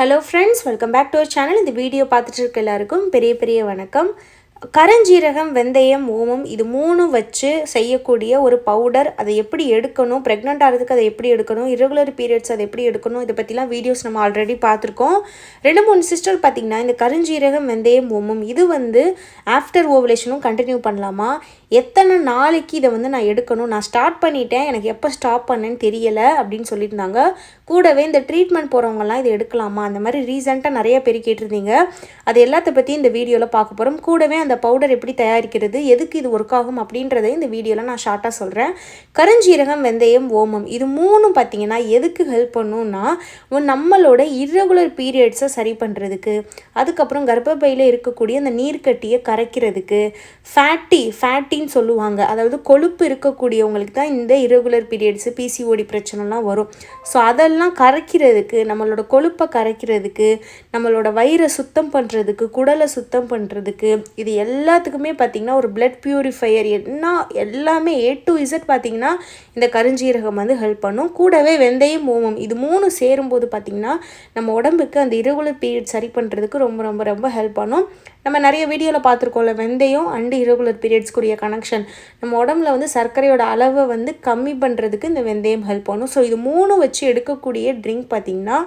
Hello friends welcome back to our channel இந்த video பார்த்துட்டு இருக்க எல்லாருக்கும் பெரிய பெரிய வணக்கம். கரஞ்சீரகம் வெந்தயம் ஓமம் இது மூணு வச்சு செய்யக்கூடிய ஒரு பவுடர் அதை எப்படி எடுக்கணும் ப்ரெக்னென்ட் ஆகிறதுக்கு அதை எப்படி எடுக்கணும் இரகுலர் பீரியட்ஸ் அதை எப்படி எடுக்கணும் இதை பற்றிலாம் வீடியோஸ் நம்ம ஆல்ரெடி பார்த்துருக்கோம். ரெண்டு மூணு சிஸ்டர் பார்த்திங்கன்னா இந்த கருஞ்சீரகம் வெந்தயம் ஓமம் இது வந்து ஆஃப்டர் ஓவலேஷனும் கண்டினியூ பண்ணலாமா? எத்தனை நாளைக்கு இதை வந்து நான் எடுக்கணும்? நான் ஸ்டார்ட் பண்ணிட்டேன் எனக்கு எப்போ ஸ்டாப் பண்ணேன்னு தெரியலை அப்படின்னு சொல்லியிருந்தாங்க. கூடவே இந்த ட்ரீட்மெண்ட் போகிறவங்கலாம் இதை எடுக்கலாமா? அந்த மாதிரி ரீசெண்டாக நிறைய பேர் கேட்டிருந்தீங்க. அது எல்லாத்த பற்றி இந்த வீடியோவில் பார்க்க போகிறோம் கூடவே அந்த பவுடர் எப்படி தயாரிக்கிறது எதுக்கு இது ஒர்க் ஆகும் அப்படின்றத இந்த வீடியோவில் நான் ஷார்ட்டாக சொல்கிறேன் கருஞ்சீரகம் வெந்தயம் ஓமம் இது மூணும் பார்த்தீங்கன்னா எதுக்கு ஹெல்ப் பண்ணுன்னா நம்மளோட இரகுலர் பீரியட்ஸை சரி பண்ணுறதுக்கு அதுக்கப்புறம் கர்ப்பப்பையில் இருக்கக்கூடிய அந்த நீர்க்கட்டியை கரைக்கிறதுக்கு ஃபேட்டி ஃபேட்டின்னு சொல்லுவாங்க. அதாவது கொழுப்பு இருக்கக்கூடியவங்களுக்கு தான் இந்த இரகுலர் பீரியட்ஸு பிசிஓடி பிரச்சனைலாம் வரும். ஸோ அதெல்லாம் கரைக்கிறதுக்கு நம்மளோட கொழுப்பை கரைக்கிறதுக்கு நம்மளோட வயிறை சுத்தம் பண்ணுறதுக்கு குடலை சுத்தம் பண்ணுறதுக்கு இது எல்லாத்துக்குமே பார்த்திங்கன்னா ஒரு பிளட் பியூரிஃபையர் என்ன எல்லாமே ஏ டு இசட் பார்த்திங்கன்னா இந்த கருஞ்சீரகம் வந்து ஹெல்ப் பண்ணும். கூடவே வெந்தயம் ஓமம் இது மூணு சேரும்போது பார்த்திங்கன்னா நம்ம உடம்புக்கு அந்த irregular பீரியட் சரி பண்ணுறதுக்கு ரொம்ப ரொம்ப ரொம்ப ஹெல்ப் பண்ணும். நம்ம நிறைய வீடியோவில் பார்த்துருக்கோம்ல வெந்தயம் அண்டு இரகுலர் பீரியட்ஸ்க்குரிய கனெக்ஷன் நம்ம உடம்புல வந்து சர்க்கரையோட அளவை வந்து கம்மி பண்ணுறதுக்கு இந்த வெந்தயம் ஹெல்ப் பண்ணும். ஸோ இது மூணு வச்சு எடுக்கக்கூடிய ட்ரிங்க் பார்த்திங்கன்னா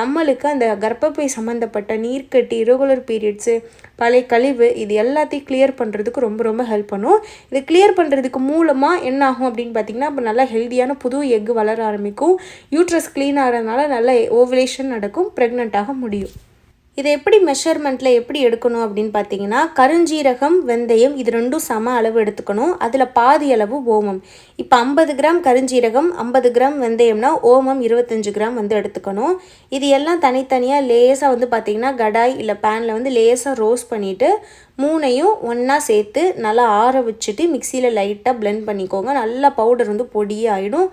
நம்மளுக்கு அந்த கர்ப்பப்பை சம்மந்தப்பட்ட நீர்க்கட்டி இரகுலர் பீரியட்ஸு பழைய கழிவு இது எல்லாத்தையும் கிளியர் பண்ணுறதுக்கு ரொம்ப ரொம்ப ஹெல்ப் பண்ணும். இது கிளியர் பண்ணுறதுக்கு மூலமாக என்ன ஆகும் அப்படின்னு பார்த்தீங்கன்னா இப்போ நல்லா ஹெல்த்தியான புது எக்கு வளர ஆரம்பிக்கும். யூட்ரஸ் க்ளீன் ஆகிறதுனால நல்ல ஓவலேஷன் நடக்கும் ப்ரெக்னென்ட் ஆக முடியும். இதை எப்படி மெஷர்மெண்ட்டில் எப்படி எடுக்கணும் அப்படின்னு பார்த்தீங்கன்னா கருஞ்சீரகம் வெந்தயம் இது ரெண்டும் சம அளவு எடுத்துக்கணும். அதில் பாதி அளவு ஓமம். இப்போ ஐம்பது கிராம் கருஞ்சீரகம் ஐம்பது கிராம் வெந்தயம்னா ஓமம் இருபத்தஞ்சு கிராம் வந்து எடுத்துக்கணும். இது எல்லாம் தனித்தனியாக லேசாக வந்து பார்த்திங்கன்னா கடாய் இல்லை பேனில் வந்து லேசாக ரோஸ்ட் பண்ணிவிட்டு மூணையும் ஒன்றா சேர்த்து நல்லா ஆற வச்சுட்டு மிக்சியில் லைட்டாக பிளெண்ட் பண்ணிக்கோங்க. நல்லா பவுடர் வந்து பொடியே ஆகிடும்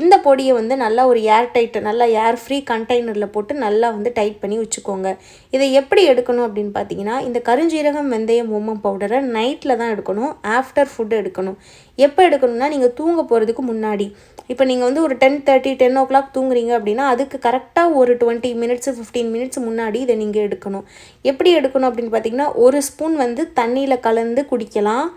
இந்த பொடியை வந்து நல்லா ஒரு ஏர் டைட்டு நல்லா ஏர் ஃப்ரீ கண்டெய்னரில் போட்டு நல்லா வந்து டைட் பண்ணி வச்சுக்கோங்க. இதை எப்படி எடுக்கணும் அப்படின்னு பார்த்தீங்கன்னா இந்த கருஞ்சீரகம் வெந்தயம் ஓமம் பவுடரை நைட்டில் தான் எடுக்கணும். ஆஃப்டர் ஃபுட் எடுக்கணும். எப்போ எடுக்கணும்னா நீங்கள் தூங்க போகிறதுக்கு முன்னாடி. இப்போ நீங்கள் வந்து ஒரு ten thirty ten o'clock தூங்குறீங்க அப்படின்னா அதுக்கு கரெக்டாக ஒரு டுவெண்ட்டி மினிட்ஸ் ஃபிஃப்டீன் மினிட்ஸ் முன்னாடி இதை நீங்கள் எடுக்கணும். எப்படி எடுக்கணும் அப்படின்னு பார்த்தீங்கன்னா ஒரு ஸ்பூன் வந்து தண்ணியில் கலந்து குடிக்கலாம்.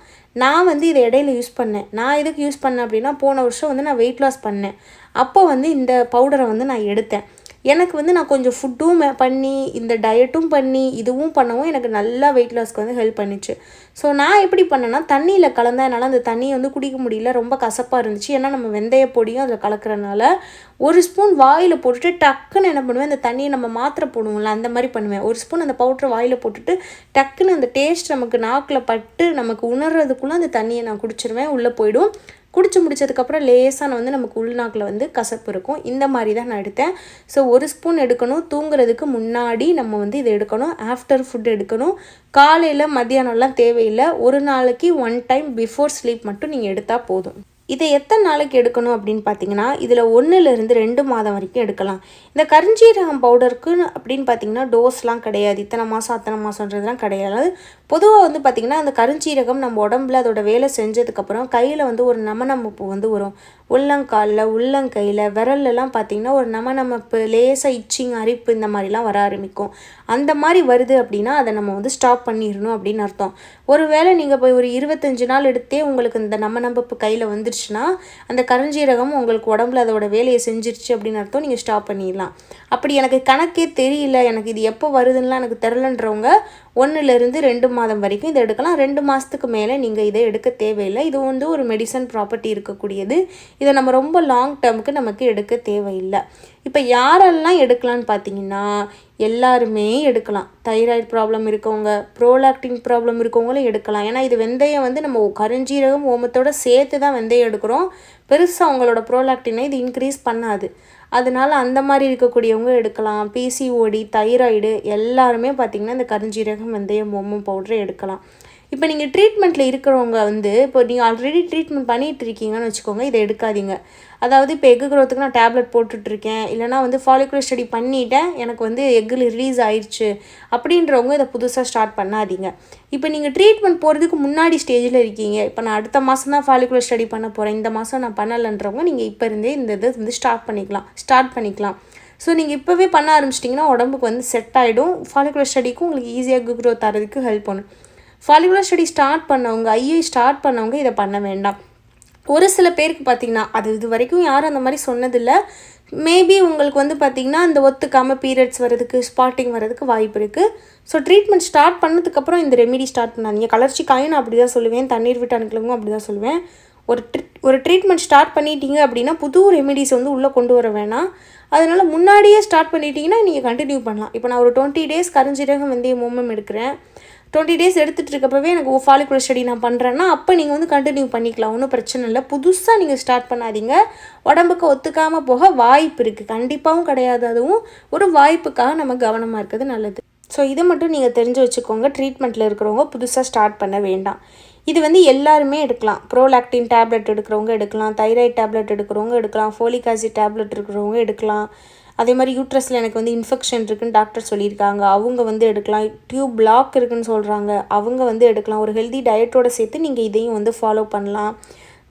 நான் வந்து இதை இடையில யூஸ் பண்ணேன். நான் எதுக்கு யூஸ் பண்ணேன் அப்படின்னா போன வருஷம் வந்து நான் வெயிட் லாஸ் பண்ணேன். அப்போ வந்து இந்த பவுடரை வந்து நான் எடுத்தேன். எனக்கு வந்து நான் கொஞ்சம் ஃபுட்டும் பண்ணி இந்த டயட்டும் பண்ணி இதுவும் பண்ணவும் எனக்கு நல்லா வெயிட் லாஸ்க்கு வந்து ஹெல்ப் பண்ணிச்சு. ஸோ நான் எப்படி பண்ணேன்னா தண்ணியில் கலந்தால் என்னால் அந்த தண்ணியை வந்து குடிக்க முடியல. ரொம்ப கசப்பாக இருந்துச்சு. ஏன்னா நம்ம வெந்தய பொடியும் அதில் கலக்கிறனால ஒரு ஸ்பூன் வாயில் போட்டுட்டு டக்குன்னு என்ன பண்ணுவேன் அந்த தண்ணியை நம்ம மாத்திரை போடுவோம்ல அந்த மாதிரி பண்ணுவேன். ஒரு ஸ்பூன் அந்த பவுட்ரு வாயில் போட்டுட்டு டக்குன்னு அந்த டேஸ்ட் நமக்கு நாக்கில் பட்டு நமக்கு உணர்றதுக்குள்ளே அந்த தண்ணியை நான் குடிச்சிருவேன். உள்ளே போயிடும். குடிச்சு முடிச்சதுக்கப்புறம் லேசான வந்து நமக்கு உள்நாக்கில் வந்து கசப்பு இருக்கும். இந்த மாதிரி தான் நான் எடுத்தேன். ஸோ ஒரு ஸ்பூன் எடுக்கணும். தூங்குறதுக்கு முன்னாடி நம்ம வந்து இதை எடுக்கணும். ஆஃப்டர் ஃபுட் எடுக்கணும். காலையில் மத்தியானம்லாம் தேவையில்லை. ஒரு நாளைக்கு ஒன் டைம் பிஃபோர் ஸ்லீப் மட்டும் நீங்கள் எடுத்தால் போதும். இதை எத்தனை நாளைக்கு எடுக்கணும் அப்படின்னு பார்த்தீங்கன்னா இதில் ஒன்றுலேருந்து ரெண்டு மாதம் வரைக்கும் எடுக்கலாம். இந்த கருஞ்சீரகம் பவுடருக்கு அப்படின்னு பார்த்தீங்கன்னா டோஸ்லாம் கிடையாது. இத்தனை மாதம் அத்தனை மாதன்றதுலாம் கிடையாது. பொதுவாக வந்து பார்த்திங்கன்னா அந்த கருஞ்சீரகம் நம்ம உடம்புல அதோட வேலை செஞ்சதுக்கப்புறம் கையில் வந்து ஒரு நமநமப்பு வந்து வரும். உள்ளங்காலில் உள்ளங்கையில் விரல்லலாம் பார்த்திங்கன்னா ஒரு நமநமப்பு லேசாக இச்சிங் அரிப்பு இந்த மாதிரிலாம் வர ஆரம்பிக்கும். அந்த மாதிரி வருது அப்படின்னா அதை நம்ம வந்து ஸ்டாப் பண்ணிடணும் அப்படின்னு அர்த்தம். ஒருவேளை நீங்கள் போய் ஒரு இருபத்தஞ்சு நாள் எடுத்தே உங்களுக்கு இந்த நமநம்பப்பு கையில் வந்துருச்சுன்னா அந்த கருஞ்சீரகம் உங்களுக்கு உடம்புல அதோட வேலையை செஞ்சிருச்சு அப்படின்னு அர்த்தம் நீங்கள் ஸ்டாப் பண்ணிடலாம். அப்படி எனக்கு கணக்கே தெரியல எனக்கு இது எப்போ வருதுன்னெலாம் எனக்கு தெரிலன்றவங்க ஒன்றுலேருந்து ரெண்டு மாதம் வரைக்கும் இதை எடுக்கலாம். ரெண்டு மாதத்துக்கு மேலே நீங்கள் இதை எடுக்க தேவையில்லை. இது வந்து ஒரு மெடிசன் ப்ராப்பர்ட்டி இருக்கக்கூடியது. இதை நம்ம ரொம்ப லாங் டேர்முக்கு நமக்கு எடுக்க தேவையில்லை. இப்போ யாரெல்லாம் எடுக்கலான்னு பார்த்தீங்கன்னா எல்லாருமே எடுக்கலாம். தைராய்டு ப்ராப்ளம் இருக்கவங்க ப்ரோலாக்டிங் ப்ராப்ளம் இருக்கவங்களும் எடுக்கலாம். ஏன்னா இது வெந்தயம் வந்து நம்ம கருஞ்சீரகம் ஓமத்தோட சேர்த்து தான் வெந்தயம் எடுக்கிறோம். பெருசாக அவங்களோட ப்ரோலாக்டினை இது இன்க்ரீஸ் பண்ணாது. அதனால் அந்த மாதிரி இருக்கக்கூடியவங்க எடுக்கலாம். பிசிஓடி தைராய்டு எல்லாருமே பார்த்திங்கன்னா இந்த கருஞ்சீரகம் வெந்தயம் ஓமம் பவுடரை எடுக்கலாம். இப்போ நீங்கள் ட்ரீட்மெண்ட்டில் இருக்கிறவங்க வந்து இப்போ நீங்கள் ஆல்ரெடி ட்ரீட்மெண்ட் பண்ணிகிட்டு இருக்கீங்கன்னு வச்சுக்கோங்க இதை எடுக்காதீங்க. அதாவது இப்போ எக்கு க்ரோத்துக்கு நான் டேப்லெட் போட்டுட்ருக்கேன் இல்லைனா வந்து ஃபாலிகுலர் ஸ்டடி பண்ணிட்டேன் எனக்கு வந்து எக்கில் ரிலீஸ் ஆயிடுச்சு அப்படின்றவங்க இதை புதுசாக ஸ்டார்ட் பண்ணாதீங்க. இப்போ நீங்கள் ட்ரீட்மெண்ட் போகிறதுக்கு முன்னாடி ஸ்டேஜில் இருக்கீங்க இப்போ நான் அடுத்த மாதம் தான் ஃபாலிகுலர் ஸ்டடி பண்ண போகிறேன் இந்த மாதம் நான் பண்ணலைன்றவங்க நீங்கள் இப்போ இருந்தே இந்த இதை வந்து ஸ்டார்ட் பண்ணிக்கலாம் ஸ்டார்ட் பண்ணிக்கலாம். ஸோ நீங்கள் இப்போவே பண்ண ஆரம்பிச்சிட்டிங்கன்னா உடம்புக்கு வந்து செட் ஆகிடும் ஃபாலிகுலர் ஸ்டடிக்கும் உங்களுக்கு ஈஸியாக க்ரோத் தரதுக்கு ஹெல்ப் பண்ணும். ஃபாலிகுலர் ஸ்டடி ஸ்டார்ட் பண்ணவங்க ஐஏ ஸ்டார்ட் பண்ணவங்க இதை பண்ண வேண்டாம். ஒரு சில பேருக்கு பார்த்தீங்கன்னா அது இது வரைக்கும் யாரும் அந்த மாதிரி சொன்னதில்லை. மேபி உங்களுக்கு வந்து பார்த்திங்கன்னா இந்த ஒத்துக்காமல் பீரியட்ஸ் வரதுக்கு ஸ்பாட்டிங் வரதுக்கு வாய்ப்பு இருக்குது ஸோ ட்ரீட்மெண்ட் ஸ்டார்ட் பண்ணதுக்கப்புறம் இந்த ரெமிடி ஸ்டார்ட் பண்ணாதீங்க. கலர்ச்சி காயும் நான் அப்படி தான் சொல்லுவேன். தண்ணீர் விட்டு அணுக்கலங்கும் அப்படி தான் சொல்லுவேன். ஒரு ட்ரீ ஒரு ட்ரீட்மெண்ட் ஸ்டார்ட் பண்ணிட்டீங்க அப்படின்னா புது ரெமிடிஸ் வந்து உள்ளே கொண்டு வர வேணாம். அதனால் முன்னாடியே ஸ்டார்ட் பண்ணிட்டீங்கன்னா நீங்கள் கண்டினியூ பண்ணலாம். இப்போ நான் ஒரு டுவெண்ட்டி டேஸ் கருஞ்சீரகம் வெந்தய மூமெண்ட் எடுக்கிறேன். டுவெண்ட்டி டேஸ் எடுத்துகிட்டு இருக்கப்பவே எனக்கு ஃபாலிகுலர் ஸ்டடி நான் பண்ணுறேன்னா அப்போ நீங்கள் வந்து கண்டினியூ பண்ணிக்கலாம். ஒன்றும் பிரச்சனை இல்லை. புதுசாக நீங்கள் ஸ்டார்ட் பண்ணாதீங்க. உடம்புக்கு ஒத்துக்காமல் போக வாய்ப்பு இருக்குது கண்டிப்பாகவும் கிடையாது. அதுவும் ஒரு வாய்ப்புக்காக நம்ம கவனமாக இருக்கிறது நல்லது. ஸோ இதை மட்டும் நீங்கள் தெரிஞ்சு வச்சுக்கோங்க. ட்ரீட்மெண்ட்டில் இருக்கிறவங்க புதுசாக ஸ்டார்ட் பண்ண வேண்டாம். இது வந்து எல்லாருமே எடுக்கலாம். ப்ரோலாக்டின் டேப்லெட் எடுக்கிறவங்க எடுக்கலாம். தைராய்டு டேப்லெட் எடுக்கிறவங்க எடுக்கலாம். ஃபோலிக் ஆசிட் டேப்லெட் இருக்கிறவங்க எடுக்கலாம். அதே மாதிரி யூட்ரஸில் எனக்கு வந்து இன்ஃபெக்ஷன் இருக்குன்னு டாக்டர் சொல்லியிருக்காங்க. அவங்க வந்து எடுக்கலாம். டியூப் பிளாக் இருக்குன்னு சொல்கிறாங்க அவங்க வந்து எடுக்கலாம். ஒரு ஹெல்தி டயட்டோட சேர்த்து நீங்கள் இதையும் வந்து ஃபாலோ பண்ணலாம்.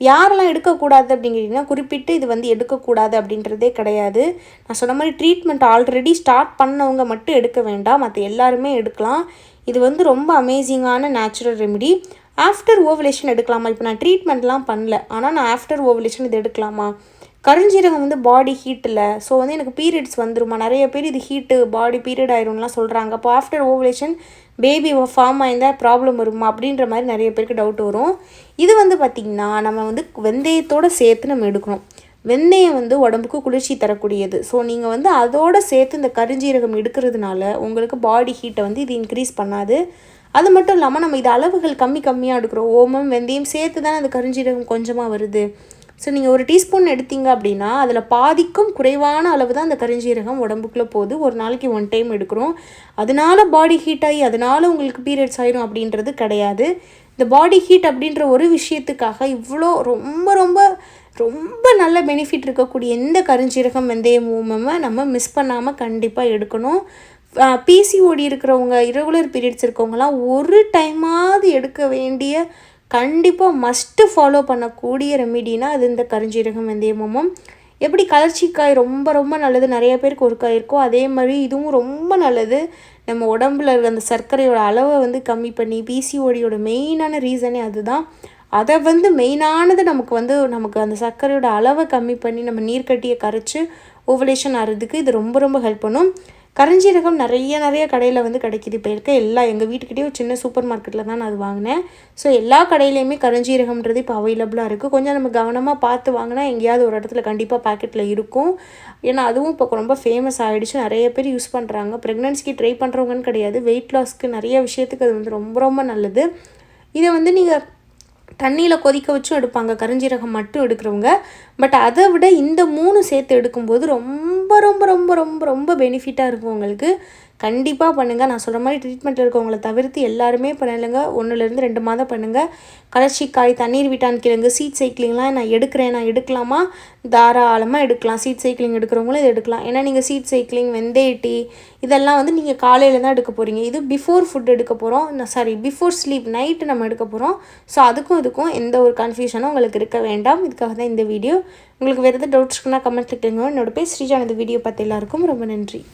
யாரெல்லாம் எடுக்கக்கூடாது அப்படிங்கிறீங்கன்னா குறிப்பிட்டு இது வந்து எடுக்கக்கூடாது அப்படின்றதே கிடையாது. நான் சொன்ன மாதிரி ட்ரீட்மெண்ட் ஆல்ரெடி ஸ்டார்ட் பண்ணவங்க மட்டும் எடுக்க வேண்டாம். மற்ற எல்லாருமே எடுக்கலாம். இது வந்து ரொம்ப அமேசிங்கான நேச்சுரல் ரெமிடி ஆஃப்டர் ஓவலேஷன் எடுக்கலாமா? இப்போ நான் ட்ரீட்மெண்ட்லாம் பண்ணல. ஆனால் நான் ஆஃப்டர் ஓவலேஷன் இது எடுக்கலாமா? கருஞ்சீரகம் வந்து பாடி ஹீட்டில் ஸோ வந்து எனக்கு பீரியட்ஸ் வந்துருமா? நிறைய பேர் இது ஹீட்டு பாடி பீரியட் ஆயிரும்லாம் சொல்கிறாங்க அப்போ ஆஃப்டர் ஓவலேஷன் பேபி ஃபார்ம் ஆயிருந்தால் ப்ராப்ளம் வருமா? அப்படின்ற மாதிரி நிறைய பேருக்கு டவுட் வரும். இது வந்து பார்த்திங்கன்னா நம்ம வந்து வெந்தயத்தோடு சேர்த்து நம்ம எடுக்கணும். வெந்தயம் வந்து உடம்புக்கு குளிர்ச்சி தரக்கூடியது. ஸோ நீங்கள் வந்து அதோடு சேர்த்து இந்த கருஞ்சீரகம் எடுக்கிறதுனால உங்களுக்கு பாடி ஹீட்டை வந்து இது இன்க்ரீஸ் பண்ணாது. அது மட்டும் இல்லாமல் நம்ம இது அளவுகள் கம்மி கம்மியாக எடுக்கிறோம். ஓமம் வெந்தயம் சேர்த்து தானே அந்த கருஞ்சீரகம் கொஞ்சமாக வருது. ஸோ நீங்கள் ஒரு டீஸ்பூன் எடுத்தீங்க அப்படின்னா அதில் பாதிக்கும் குறைவான அளவு தான் அந்த கரிஞ்சீரகம் உடம்புக்குள்ளே போகுது. ஒரு நாளைக்கு ஒன் டைம் எடுக்கிறோம். அதனால பாடி ஹீட் ஆகி அதனால உங்களுக்கு பீரியட்ஸ் ஆயிரும் அப்படின்றது கிடையாது. இந்த பாடி ஹீட் அப்படின்ற ஒரு விஷயத்துக்காக இவ்வளோ ரொம்ப ரொம்ப ரொம்ப நல்ல பெனிஃபிட் இருக்கக்கூடிய எந்த கருஞ்சீரகம் வெந்தய மூமெண்மை நம்ம மிஸ் பண்ணாமல் கண்டிப்பாக எடுக்கணும். பிசிஓடி இருக்கிறவங்க இரகுலர் பீரியட்ஸ் இருக்கவங்கலாம் ஒரு டைமாவது எடுக்க வேண்டிய கண்டிப்பாக மஸ்ட்டு ஃபாலோ பண்ணக்கூடிய ரெமிடினா அது இந்த கருஞ்சீரகம் வெந்தயமும். எப்படி கலர்ச்சிக்காய் ரொம்ப ரொம்ப நல்லது நிறைய பேருக்கு ஒரு காய் இருக்கோ அதே மாதிரி இதுவும் ரொம்ப நல்லது. நம்ம உடம்புல இருக்க அந்த சர்க்கரையோட அளவை வந்து கம்மி பண்ணி பிசிஓடியோட மெயினான ரீசனே அதுதான். அதை வந்து மெயினானது நமக்கு வந்து நமக்கு அந்த சர்க்கரையோட அளவை கம்மி பண்ணி நம்ம நீர்க்கட்டியை கரைச்சி ஓவலேஷன் ஆகிறதுக்கு இது ரொம்ப ரொம்ப ஹெல்ப் பண்ணும். கரஞ்சீரகம் நிறைய நிறைய கடையில் வந்து கிடைக்கிது. இப்போ இருக்க எல்லா எங்கள் வீட்டுக்கிட்டே ஒரு சின்ன சூப்பர் மார்க்கெட்டில் தான் நான் அது வாங்கினேன். ஸோ எல்லா கடையிலையுமே கரஞ்சீரகம்ன்றது இப்போ அவைலபிளாக இருக்குது கொஞ்சம் நம்ம கவனமாக பார்த்து வாங்கினா எங்கேயாவது ஒரு இடத்துல கண்டிப்பாக பாக்கெட்டில் இருக்கும். ஏன்னா அதுவும் இப்போ ரொம்ப ஃபேமஸ் ஆகிடுச்சு நிறைய பேர் யூஸ் பண்ணுறாங்க ப்ரெக்னன்சிக்கு ட்ரை பண்ணுறவங்கன்னு கிடையாது. வெயிட் லாஸ்க்கு நிறைய விஷயத்துக்கு அது வந்து ரொம்ப ரொம்ப நல்லது. இதை வந்து நீங்கள் தண்ணியில் கொதிக்க வச்சும் எடுப்பாங்க. கரஞ்சீரகம் மட்டும் எடுக்கிறவங்க. பட் அதை விட இந்த மூணு சேர்த்து எடுக்கும்போது ரொம்ப ரொம்ப ரொம்ப ரொம்ப ரொம்ப பெனிஃபிட்டாக இருக்கும் உங்களுக்கு. கண்டிப்பாக பண்ணுங்கள் நான் சொல்கிற மாதிரி ட்ரீட்மெண்ட்டில் இருக்கவங்களை தவிர்த்து எல்லாருமே பண்ணலைங்க. ஒன்றுலேருந்து ரெண்டு மாதம் பண்ணுங்கள் கலர்ச்சிக்காய் தண்ணீர் விட்டான் கிழங்கு சீட் சைக்கிளிங்லாம் நான் எடுக்கிறேன். நான் எடுக்கலாமா? தாராளமாக எடுக்கலாம். சீட் சைக்கிளிங் எடுக்கிறவங்களும் இது எடுக்கலாம். ஏன்னா நீங்கள் சீட் சைக்கிளிங் வெந்தேட்டி இதெல்லாம் வந்து நீங்கள் காலையில் தான் எடுக்க போகிறீங்க இது பிஃபோர் ஃபுட் எடுக்க போகிறோம் சாரி பிஃபோர் ஸ்லீப் நைட்டு நம்ம எடுக்க போகிறோம் ஸோ அதுக்கும் இதுக்கும் எந்த ஒரு கன்ஃபியூஷனும் உங்களுக்கு இருக்க வேண்டாம். இதுக்காக தான் இந்த வீடியோ உங்களுக்கு வேறு எதாவது டவுட்ஸ் இருக்குன்னா கமெண்ட்டில் கேளுங்க. என்னோட பேர் ஸ்ரீஜா. இந்த வீடியோ பார்த்து எல்லாருக்கும் ரொம்ப நன்றி.